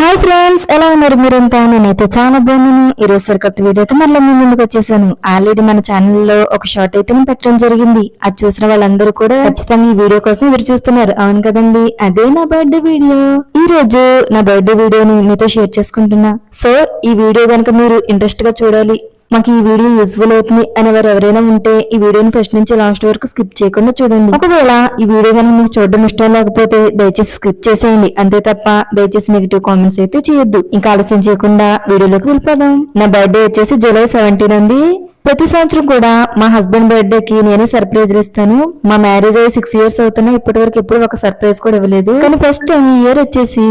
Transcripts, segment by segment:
Hi friends ఎలా ఉన్నారు మీరంతా? నేనైతే చాలా బాగున్నాను. ఈ రోజు సరికొత్త వీడియో అయితే మళ్ళీ మీ ముందుకు వచ్చేసాను. ఆల్రెడీ మన ఛానల్లో ఒక షార్ట్ అయితే పెట్టడం జరిగింది. అది చూసిన వాళ్ళందరూ కూడా ఖచ్చితంగా ఈ వీడియో కోసం ఎదురు చూస్తున్నారు. అవును కదండి? అదే నా బర్త్డే వీడియో. ఈ రోజు నా బర్త్డే వీడియోని మీతో షేర్ చేసుకుంటున్నా. సో ఈ వీడియో కనుక మీరు ఇంట్రెస్ట్గా చూడాలి మాకు ఈ వీడియో యూస్ఫుల్ అవుతుంది అనే వారు ఎవరైనా ఉంటే ఈ వీడియోని ఫస్ట్ నుంచి లాస్ట్ వరకు స్కిప్ చేయకుండా చూడండి. ఒకవేళ ఈ వీడియో కనుక మీకు చూడడం ఇష్టం లేకపోతే దయచేసి స్కిప్ చేసేయండి. అంతే తప్ప దయచేసి నెగిటివ్ కామెంట్స్ అయితే చేయొద్దు. ఇంకా ఆలస్యం చేయకుండా వీడియోలోకి వెళ్ళిపోదాం. నా బర్త్డే వచ్చేసి జూలై సెవెంటీన్ అండి. ప్రతి సంవత్సరం కూడా మా హస్బెండ్ బర్త్డే కి నేనే సర్ప్రైజ్ ఇస్తాను. మా మ్యారేజ్ అయ్యి సిక్స్ ఇయర్స్ అవుతున్నా ఇప్పటి వరకు ఎప్పుడు ఒక సర్ప్రైజ్ కూడా ఇవ్వలేదు. కానీ ఫస్ట్ టైం ఈ ఇయర్ వచ్చేసి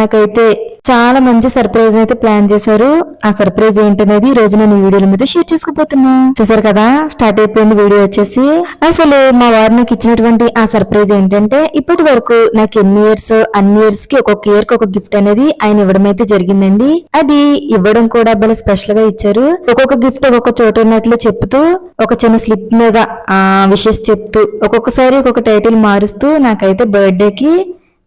నాకైతే చాలా మంచి సర్ప్రైజ్ అయితే ప్లాన్ చేశారు. ఆ సర్ప్రైజ్ ఏంటనేది ఈ రోజు నేను వీడియోల మీద షేర్ చేసుకోబోతున్నా. చూసారు కదా స్టార్ట్ అయిపోయింది వీడియో వచ్చేసి. అసలు మా వారు నాకు ఇచ్చినటువంటి ఆ సర్ప్రైజ్ ఏంటంటే ఇప్పటి వరకు నాకు ఎన్ని ఇయర్స్ అన్ని ఇయర్స్కి ఒక్కొక్క ఇయర్కి ఒక గిఫ్ట్ అనేది ఆయన ఇవ్వడం అయితే జరిగిందండి. అది ఇవ్వడం కూడా భలే స్పెషల్గా ఇచ్చారు. ఒక్కొక్క గిఫ్ట్ ఒక్కొక్క చోట ఉన్నట్లు చెప్తూ ఒక చిన్న స్లిప్ మీద ఆ విషెస్ చెప్తూ ఒక్కొక్కసారి ఒక్కొక్క టైటిల్ మారుస్తూ నాకైతే బర్త్డే కి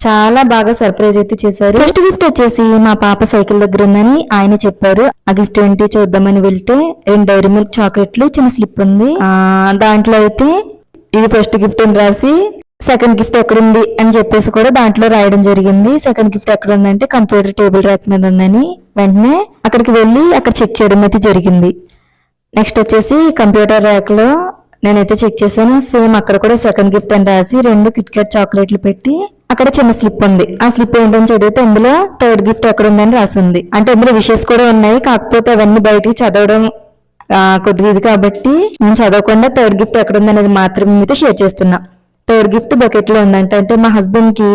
చాలా బాగా సర్ప్రైజ్ అయితే చేశారు. ఫస్ట్ గిఫ్ట్ వచ్చేసి మా పాప సైకిల్ దగ్గర ఉందని ఆయన చెప్పారు. ఆ గిఫ్ట్ ఏంటి చూద్దామని వెళ్తే రెండు డైరీ మిల్క్ చాక్లెట్లు చిన్న స్లిప్ ఉంది. దాంట్లో అయితే ఇది ఫస్ట్ గిఫ్ట్ అని రాసి సెకండ్ గిఫ్ట్ ఎక్కడుంది అని చెప్పేసి కూడా దాంట్లో రాయడం జరిగింది. సెకండ్ గిఫ్ట్ ఎక్కడ ఉందంటే కంప్యూటర్ టేబుల్ ర్యాక్ మీద ఉందని వెంటనే అక్కడికి వెళ్ళి అక్కడ చెక్ చేయడం అయితే జరిగింది. నెక్స్ట్ వచ్చేసి కంప్యూటర్ ర్యాక్లో నేనైతే చెక్ చేశాను. సేమ్ అక్కడ కూడా సెకండ్ గిఫ్ట్ అని రాసి రెండు కిట్ క్యాట్ చాక్లెట్లు పెట్టి అక్కడ చిన్న స్లిప్ ఉంది. ఆ స్లిప్ ఏంటని చదివితే అందులో థర్డ్ గిఫ్ట్ ఎక్కడ ఉందని రాసింది. అంటే అందులో విషెస్ కూడా ఉన్నాయి. కాకపోతే అవన్నీ బయటికి చదవడం ఆ, కొద్దిగా ఇది కాబట్టి నేను చదవకుండా థర్డ్ గిఫ్ట్ ఎక్కడ ఉందనేది అనేది మాత్రమే మీతో షేర్ చేస్తున్నా. థర్డ్ గిఫ్ట్ బకెట్లో ఉందంటే అంటే మా హస్బెండ్కి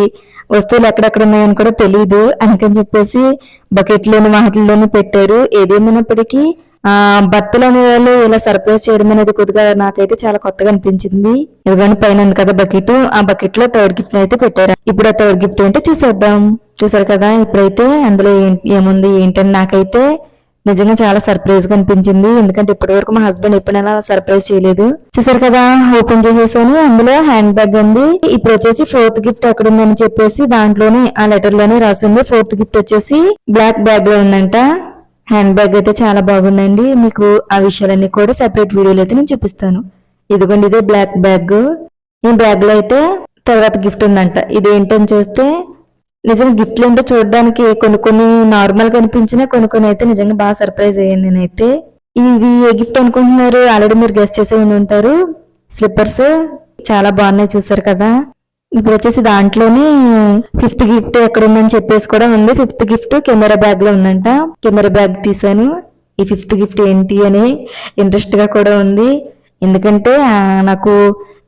వస్తువులు ఎక్కడెక్కడ ఉన్నాయని కూడా తెలియదు అందుకని చెప్పేసి బకెట్లోని పెట్టారు. ఏదేమైనప్పటికీ ఆ బట్టలు అనే వాళ్ళు ఇలా సర్ప్రైజ్ చేయడం అనేది కొద్దిగా నాకైతే చాలా కొత్తగా అనిపించింది. ఎందుకంటే పైన ఉంది కదా బకెట్. ఆ బకెట్లో థర్డ్ గిఫ్ట్ అయితే పెట్టారు. ఇప్పుడు ఆ థర్డ్ గిఫ్ట్ ఏంటో చూసేద్దాం. చూసారు కదా ఇప్పుడైతే అందులో ఏం- ఏముంది ఏంటని నాకైతే నిజంగా చాలా సర్ప్రైజ్గా అనిపించింది. ఎందుకంటే ఇప్పటి వరకు మా హస్బెండ్ ఎప్పుడైనా సర్ప్రైజ్ చేయలేదు. చూసారు కదా ఓపెన్ చేసేసాను. అందులో హ్యాండ్ బ్యాగ్ ఉంది. ఇప్పుడు వచ్చేసి ఫోర్త్ గిఫ్ట్ ఎక్కడ ఉందని చెప్పేసి దాంట్లోనే ఆ లెటర్లోనే రాసింది. ఫోర్త్ గిఫ్ట్ వచ్చేసి బ్లాక్ బ్యాగ్లో ఉందంట. హ్యాండ్ బ్యాగ్ అయితే చాలా బాగుందండి. మీకు ఆ విషయాలన్నీ కూడా సెపరేట్ వీడియోలు అయితే నేను చూపిస్తాను. ఇదిగోండి ఇదే బ్లాక్ బ్యాగ్ ఈ బ్యాగ్లో అయితే తర్వాత గిఫ్ట్ ఉందంట. ఇది ఏంటని చూస్తే నిజంగా గిఫ్ట్లు ఏంటో చూడడానికి కొన్ని కొన్ని నార్మల్గా అనిపించినా కొన్ని కొన్ని అయితే నిజంగా బాగా సర్ప్రైజ్ అయ్యాను నేనైతే. ఇది ఏ గిఫ్ట్ అనుకుంటున్నారు? ఆల్రెడీ మీరు గెస్ట్ చేసే ఉంటారు. స్లిప్పర్స్ చాలా బాగున్నాయి చూసారు కదా. ఇప్పుడు వచ్చేసి దాంట్లోనే ఫిఫ్త్ గిఫ్ట్ ఎక్కడ ఉందని చెప్పేసి కూడా ఉంది. ఫిఫ్త్ గిఫ్ట్ కెమెరా బ్యాగ్లో ఉందంట. కెమెరా బ్యాగ్ తీసాను. ఈ ఫిఫ్త్ గిఫ్ట్ ఏంటి అని ఇంట్రెస్ట్గా కూడా ఉంది. ఎందుకంటే నాకు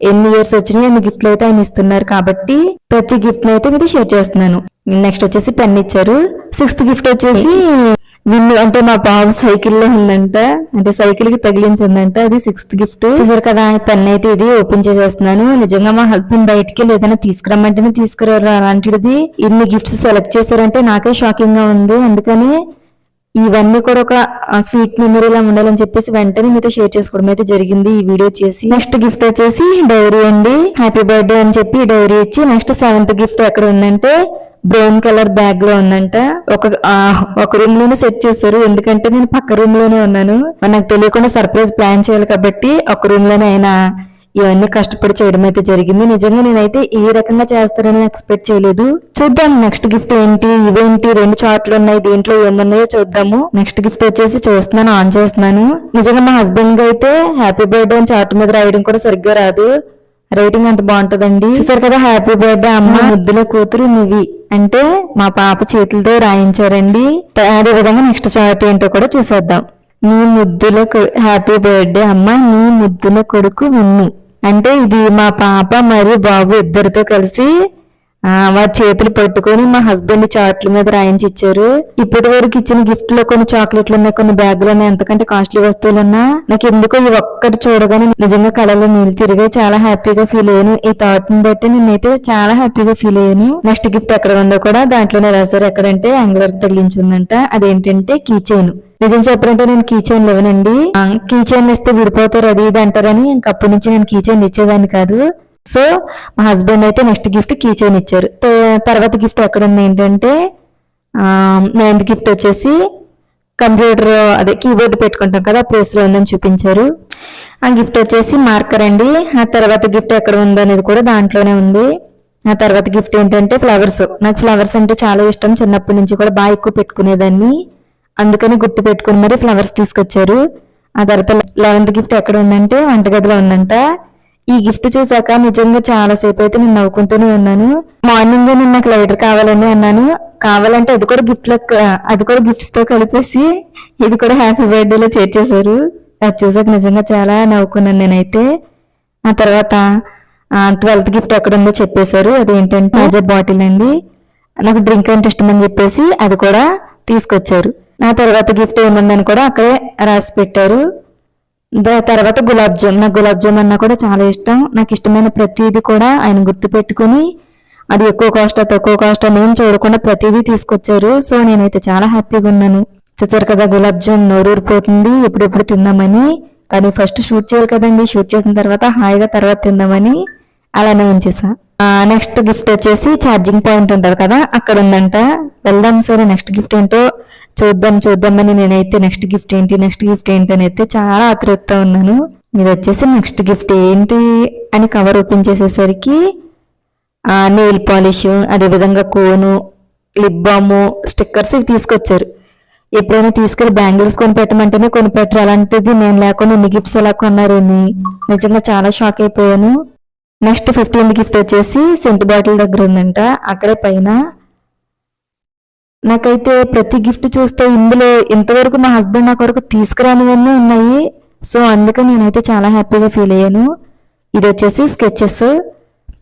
ఎన్ని ఇయర్స్ వచ్చినాయి అన్ని గిఫ్ట్లు అయితే ఆయన ఇస్తున్నారు కాబట్టి ప్రతి గిఫ్ట్ అయితే మీతో షేర్ చేస్తున్నాను. నెక్స్ట్ వచ్చేసి పెన్ ఇచ్చారు. సిక్స్త్ గిఫ్ట్ వచ్చేసి విన్ను అంటే మా బాబు సైకిల్లో ఉందంట. అంటే సైకిల్కి తగిలించి ఉందంట అది సిక్స్త్ గిఫ్ట్ చూసారు కదా పెన్ అయితే ఇది ఓపెన్ చేసేస్తున్నాను. నిజంగా మా హస్బెండ్ బయటికి ఏదైనా తీసుకురమ్మంటేనే తీసుకురారు. అలాంటిది ఇన్ని గిఫ్ట్స్ సెలెక్ట్ చేశారంటే నాకే షాకింగ్గా ఉంది. అందుకని ఇవన్నీ కూడా ఒక స్వీట్ మెమరీలా ఉండాలని చెప్పేసి వెంటనే మీతో షేర్ చేసుకోవడం అయితే జరిగింది. ఈ వీడియో చేసి నెక్స్ట్ గిఫ్ట్ వచ్చేసి డైరీ అండి. హ్యాపీ బర్త్డే అని చెప్పి డైరీ ఇచ్చి నెక్స్ట్ సెవెంత్ గిఫ్ట్ ఎక్కడ ఉందంటే బ్రౌన్ కలర్ బ్యాగ్లో ఉందంట. ఒక ఒక రూమ్లోనే సెట్ చేశారు. ఎందుకంటే నేను పక్క రూమ్లోనే ఉన్నాను. నాకు తెలియకుండా సర్ప్రైజ్ ప్లాన్ చేయాలి కాబట్టి ఒక రూమ్లోనే ఆయన ఇవన్నీ కష్టపడి చేయడం అయితే జరిగింది. నిజంగా నేనైతే ఈ రకంగా చేస్తారని ఎక్స్పెక్ట్ చేయలేదు. చూద్దాం నెక్స్ట్ గిఫ్ట్ ఏంటి? ఇవేంటి? రెండు చార్ట్లు ఉన్నాయి. దీంట్లో ఏమున్నాయో చూద్దాము. నెక్స్ట్ గిఫ్ట్ వచ్చేసి చూస్తున్నాను ఆన్ చేస్తున్నాను. నిజంగా మా హస్బెండ్ అయితే హ్యాపీ బర్త్డే అని చార్ట్ మీద రాయడం కూడా సరిగ్గా రాదు. రేటింగ్ అంత బాగుంటదండి? చూసారు కదా హ్యాపీ బర్త్డే అమ్మ ముద్దుల కూతురు నువ్వి. అంటే మా పాప చేతులతో రాయించారండి. అదే విధంగా నెక్స్ట్ చార్ట్ ఏంటో కూడా చూసేద్దాం. నీ ముద్దుల హ్యాపీ బర్త్డే అమ్మ నీ ముద్దుల కొడుకు ఉన్ను అంటే ఇది మా పాప మరియు బాబు ఇద్దరితో కలిసి వారి చేతులు పట్టుకొని మా హస్బెండ్ చాట్ల మీద రాయించి ఇచ్చారు ఇప్పటి వరకు ఇచ్చిన గిఫ్ట్లో కొన్ని చాక్లెట్లు ఉన్నాయి కొన్ని బ్యాగులు ఉన్నాయి ఎంతకంటే కాస్ట్లీ వస్తువులు ఉన్నా. నాకు ఎందుకో ఈ ఒక్కటి చూడగానే నిజంగా కళలో నీళ్ళు తిరిగాయి. చాలా హ్యాపీగా ఫీల్ అయ్యాను. ఈ థాట్ని బట్టి నేనైతే చాలా హ్యాపీగా ఫీల్ అయ్యాను. నెక్స్ట్ గిఫ్ట్ ఎక్కడ ఉందో కూడా దాంట్లోనే రాశారు. ఎక్కడంటే యాంగులర్ తగిలించిందంట. అదేంటంటే కీ చైన్ నిజం చెప్పాలంటే నేను కీ చైన్ లేవనండి. కీ ఇస్తే విడిపోతారు అది ఇది అంటారని ఇంకప్పటి నుంచి నేను కీ ఇచ్చేదాన్ని కాదు. సో మా హస్బెండ్ అయితే నెక్స్ట్ గిఫ్ట్ కీ చైన్ ఇచ్చారు. తర్వాత గిఫ్ట్ ఎక్కడ ఉంది ఏంటంటే నైన్త్ గిఫ్ట్ వచ్చేసి కంప్యూటర్ అదే కీబోర్డ్ పెట్టుకుంటాం కదా ప్లేస్లో ఉందని చూపించారు. ఆ గిఫ్ట్ వచ్చేసి మార్కర్ అండి. ఆ తర్వాత గిఫ్ట్ ఎక్కడ ఉందో అనేది కూడా దాంట్లోనే ఉంది. ఆ తర్వాత గిఫ్ట్ ఏంటంటే ఫ్లవర్స్. నాకు ఫ్లవర్స్ అంటే చాలా ఇష్టం. చిన్నప్పటి నుంచి కూడా బాగా ఎక్కువ పెట్టుకునేదాన్ని. అందుకని గుర్తు పెట్టుకుని మరి ఫ్లవర్స్ తీసుకొచ్చారు. ఆ తర్వాత లెవెన్త్ గిఫ్ట్ ఎక్కడ ఉందంటే వంటగదిలో ఉందంట. ఈ గిఫ్ట్ చూసాక నిజంగా చాలా సేపు అయితే నేను నవ్వుకుంటూనే ఉన్నాను. మార్నింగ్ నేను నాకు లైటర్ కావాలని అన్నాను. కావాలంటే అది కూడా గిఫ్ట్లో అది కూడా గిఫ్ట్స్తో కలిపేసి ఇది కూడా హ్యాపీ బర్త్డే లో చేర్చేశారు అది చూసాక నిజంగా చాలా నవ్వుకున్నాను నేనైతే. ఆ తర్వాత ట్వెల్త్ గిఫ్ట్ ఎక్కడ ఉందో చెప్పేశారు. అదేంటంటే తాజా బాటిల్ అండి. నాకు డ్రింక్ అంటే ఇష్టం అని చెప్పేసి అది కూడా తీసుకొచ్చారు. నా తర్వాత గిఫ్ట్ ఏముందని కూడా అక్కడే రాసి పెట్టారు. దా- తర్వాత గులాబ్ జామ్. నాకు గులాబ్ జామ్ అన్నా కూడా చాలా ఇష్టం. నాకు ఇష్టమైన ప్రతిదీ కూడా ఆయన గుర్తు పెట్టుకుని అది ఎక్కువ కాస్ట్ తక్కువ కాస్ట్ నేను చూడకుండా ప్రతిదీ తీసుకొచ్చారు. సో నేనైతే చాలా హ్యాపీగా ఉన్నాను. చూసారు కదా గులాబ్ జామ్ నోరూరిపోతుంది ఎప్పుడెప్పుడు తిందామని. కానీ ఫస్ట్ షూట్ చేయాలి కదండి. షూట్ చేసిన తర్వాత హాయిగా తర్వాత తిందామని. అలానే ఉంచేసా. నెక్స్ట్ గిఫ్ట్ వచ్చేసి ఛార్జింగ్ పాయింట్ ఉంటారు కదా అక్కడ ఉందంట. వెళ్దాం సరే నెక్స్ట్ గిఫ్ట్ ఏంటో చూద్దాం చూద్దామని నేనైతే నెక్స్ట్ గిఫ్ట్ ఏంటి నెక్స్ట్ గిఫ్ట్ ఏంటి అని అయితే చాలా ఆతృతతో ఉన్నాను. ఇది వచ్చేసి నెక్స్ట్ గిఫ్ట్ ఏంటి అని కవర్ ఓపెన్ చేసేసరికి నెయిల్ పాలిష్ అదేవిధంగా కోను లిప్ బామ్ స్టిక్కర్స్ ఇవి తీసుకొచ్చారు. ఎప్పుడైనా తీసుకెళ్ళి బ్యాంగిల్స్ కొని పెట్టమంటేనే కొని పెట్టరు అలాంటిది నేను లేకుండా ఎన్ని గిఫ్ట్స్ ఎలా కొన్నారు అని నిజంగా చాలా షాక్ అయిపోయాను. నెక్స్ట్ ఫిఫ్టీన్త్ గిఫ్ట్ వచ్చేసి సెంట్ బాటిల్ దగ్గర ఉందంట. అక్కడే పైన నాకైతే ప్రతి గిఫ్ట్ చూస్తే ఇందులో ఇంతవరకు మా హస్బెండ్ నా కొరకు తీసుకురానివన్నీ ఉన్నాయి. సో అందుకే నేనైతే చాలా హ్యాపీగా ఫీల్ అయ్యాను. ఇది వచ్చేసి స్కెచెస్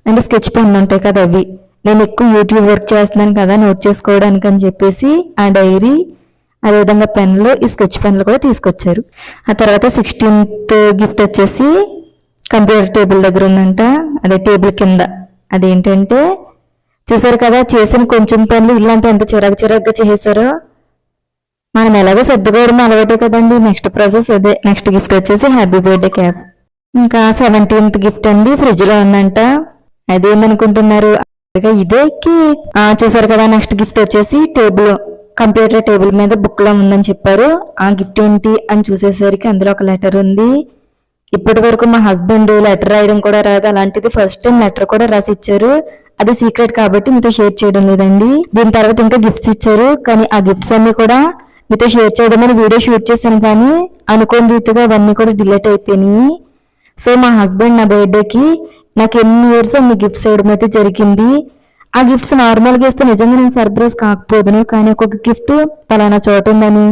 అంటే స్కెచ్ పెన్ ఉంటాయి కదా అవి. నేను ఎక్కువ యూట్యూబ్ వర్క్ చేస్తున్నాను కదా నోట్ చేసుకోవడానికి అని చెప్పేసి ఆ డైరీ అదేవిధంగా పెన్లు ఈ స్కెచ్ పెన్లు కూడా తీసుకొచ్చారు. ఆ తర్వాత సిక్స్టీన్త్ గిఫ్ట్ వచ్చేసి కంప్యూటర్ టేబుల్ దగ్గర ఉందంట అదే టేబుల్ కింద. అదేంటంటే చూసారు కదా చేసిన కొంచెం పనులు ఇల్లంతా ఎంత చిరాకు చిరాకుగా చేశారో మనం ఎలాగో సర్దుకోవడం అలవాటే కదండి. నెక్స్ట్ ప్రాసెస్ అదే. నెక్స్ట్ గిఫ్ట్ వచ్చేసి హ్యాపీ బర్త్డే క్యాప్ ఇంకా సెవెంటీన్త్ గిఫ్ట్ అండి ఫ్రిడ్జ్లో ఉందంట. అదేమనుకుంటున్నారు? ఇదే కేక్ చూసారు కదా నెక్స్ట్ గిఫ్ట్ వచ్చేసి టేబుల్ కంప్యూటర్ టేబుల్ మీద బుక్లో ఉందని చెప్పారు. ఆ గిఫ్ట్ ఏంటి అని చూసేసరికి అందులో ఒక లెటర్ ఉంది. ఇప్పటి వరకు మా హస్బెండ్ లెటర్ రాయడం కూడా రాదు. అలాంటిది ఫస్ట్ టైం లెటర్ కూడా రాసి ఇచ్చారు అది సీక్రెట్ కాబట్టి మీతో షేర్ చేయడం లేదండి. దీని తర్వాత ఇంకా గిఫ్ట్స్ ఇచ్చారు. కానీ ఆ గిఫ్ట్స్ అన్ని కూడా మీతో షేర్ చేయడం వీడియో షూట్ చేశాను కానీ అనుకోని రీతిగా అవన్నీ కూడా డిలీట్ అయిపోయినాయి. సో మా హస్బెండ్ నా బర్త్డేకి నాకు ఎన్ని ఇయర్స్ అన్ని గిఫ్ట్స్ ఇవ్వడం అయితే జరిగింది. ఆ గిఫ్ట్స్ నార్మల్గా ఇస్తే నిజంగా నేను సర్ప్రైజ్ కాకపోదును. కానీ ఒక్కొక్క గిఫ్ట్ పలానా చోట ఉందని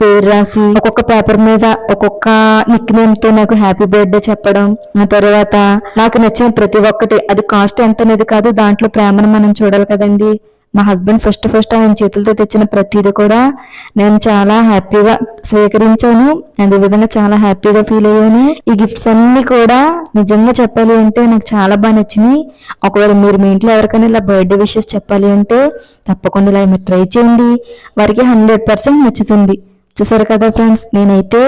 పేరు రాసి ఒక్కొక్క పేపర్ మీద ఒక్కొక్క నిక్ నేమ్తో నాకు హ్యాపీ బర్త్డే చెప్పడం. ఆ తర్వాత నాకు నచ్చిన ప్రతి ఒక్కటి. అది కాస్ట్ ఎంత అనేది కాదు దాంట్లో ప్రేమను మనం చూడాలి కదండి. మా హస్బెండ్ ఫస్ట్ ఫస్ట్ ఆయన చేతులతో తెచ్చిన ప్రతిదీ కూడా నేను చాలా హ్యాపీగా స్వీకరించాను. అదే విధంగా చాలా హ్యాపీగా ఫీల్ అయ్యాను. ఈ గిఫ్ట్స్ అన్ని కూడా నిజంగా చెప్పాలి అంటే నాకు చాలా బాగా నచ్చినాయి. ఒకవేళ మీరు మీ ఇంట్లో ఎవరికైనా ఇలా బర్త్డే విషెస్ చెప్పాలి అంటే తప్పకుండా ఇలా మీరు ట్రై చేయండి. వారికి హండ్రెడ్ పర్సెంట్ నచ్చుతుంది. చూసారు కదా ఫ్రెండ్స్? నేనైతే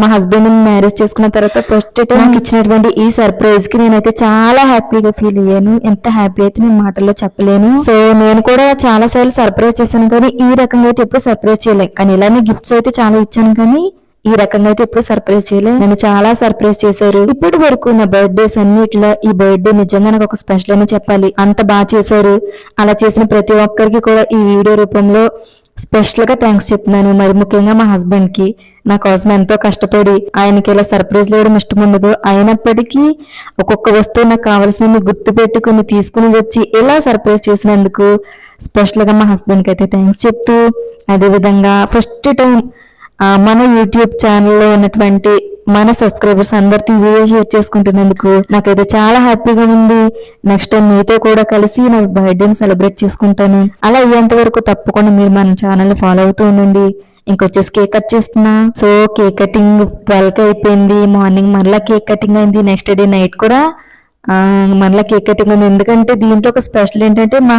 మా హస్బెండ్ మ్యారేజ్ చేసుకున్న తర్వాత ఫస్ట్ టైం నాకు ఇచ్చినటువంటి ఈ సర్ప్రైజ్కి నేనైతే చాలా హ్యాపీగా ఫీల్ అయ్యాను. ఎంత హ్యాపీ అయితే నేను మాటల్లో చెప్పలేను. సో నేను కూడా చాలా సార్లు సర్ప్రైజ్ చేశాను కానీ ఈ రకంగా అయితే ఎప్పుడు సర్ప్రైజ్ చేయలేదు కానీ ఇలానే గిఫ్ట్స్ అయితే చాలా ఇచ్చాను కానీ ఈ రకంగా అయితే ఎప్పుడు సర్ప్రైజ్ చేయలేదు నన్ను చాలా సర్ప్రైజ్ చేశారు. ఇప్పటి వరకు నా బర్త్డేస్ అన్నిట్లో ఈ బర్త్డే నిజంగా నాకు ఒక స్పెషల్ అని చెప్పాలి. అంత బాగా చేశారు. అలా చేసిన ప్రతి ఒక్కరికి కూడా ఈ వీడియో రూపంలో స్పెషల్గా థ్యాంక్స్ చెప్తున్నాను. మరి ముఖ్యంగా మా హస్బెండ్కి. నా కోసం ఎంతో కష్టపడి ఆయనకి ఇలా సర్ప్రైజ్ లేవడం ఇష్టం ఉండదు అయినప్పటికీ ఒక్కొక్క వస్తువు నాకు కావాల్సినవి గుర్తు పెట్టుకుని తీసుకుని వచ్చి ఇలా సర్ప్రైజ్ చేసినందుకు స్పెషల్గా మా హస్బెండ్కి అయితే థ్యాంక్స్ చెప్తూ అదే విధంగా ఫస్ట్ టైం మన యూట్యూబ్ ఛానల్లో ఉన్నటువంటి మన సబ్స్క్రైబర్స్ అందరితో వీడియో షేర్ చేసుకుంటున్నందుకు నాకైతే చాలా హ్యాపీగా ఉంది. నెక్స్ట్ టైం మీతో కూడా కలిసి నా బర్త్డేని సెలబ్రేట్ చేసుకుంటాను. అలా అయ్యేంత వరకు తప్పకుండా మీరు మన ఛానల్ ఫాలో అవుతూ ఉండండి. ఇంకొచ్చేసి కేక్ కట్ చేస్తున్నా. సో కేక్ కటింగ్ ట్వెల్వ్ అయిపోయింది. మార్నింగ్ మరలా కేక్ కటింగ్ అయింది. నెక్స్ట్ డే నైట్ కూడా ఆ, మళ్ళీ కేక్ కటింగ్ ఉంది. ఎందుకంటే దీంట్లో ఒక స్పెషల్ ఏంటంటే మా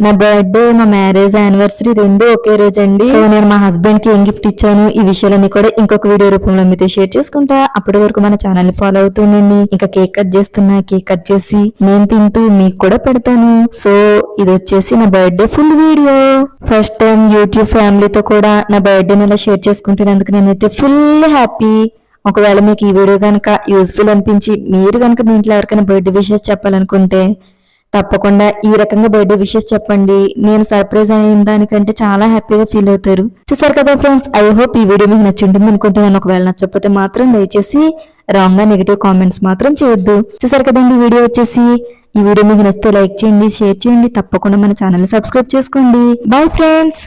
నా బర్త్డే మా మ్యారేజ్ యానివర్సరీ రెండు ఒకే రోజు అండి సో నేను మా హస్బెండ్కి ఏం గిఫ్ట్ ఇచ్చాను? ఈ విషయాలన్నీ కూడా ఇంకొక వీడియో రూపంలో మీతో షేర్ చేసుకుంటా. అప్పటి వరకు మన ఛానల్ ఫాలో అవుతుండండి ఇంకా కేక్ కట్ చేస్తున్నా కేక్ కట్ చేసి నేను తింటూ మీకు కూడా పెడతాను. సో ఇది వచ్చేసి నా birthday full video. First time YouTube ఫ్యామిలీతో కూడా నా బర్త్డే ఇలా షేర్ చేసుకుంటున్నందుకు నేనైతే ఫుల్ హ్యాపీ. ఒకవేళ మీకు ఈ వీడియో కనుక యూజ్ఫుల్ అనిపించి మీరు కనుక మీ ఇంట్లో ఎవరికైనా బర్త్డే విషెస్ చెప్పాలనుకుంటే తప్పకుండా ఈ రకంగా బర్త్డే విషెస్ చెప్పండి. నేను సర్ప్రైజ్ అయిన దానికంటే చాలా హ్యాపీగా ఫీల్ అవుతారు. చూసారు కదా ఫ్రెండ్స్ ఐ హోప్ ఈ వీడియో మీకు నచ్చింటుంది అనుకుంటున్నాను. ఒకవేళ నచ్చకపోతే మాత్రం దయచేసి రాంగ్గా నెగిటివ్ కామెంట్స్ మాత్రం చేయొద్దు. చూసారు కదండి వీడియో వచ్చేసి ఈ వీడియో మీకు నచ్చితే లైక్ చేయండి షేర్ చేయండి. తప్పకుండా మన ఛానల్ సబ్స్క్రైబ్ చేసుకోండి. Bye friends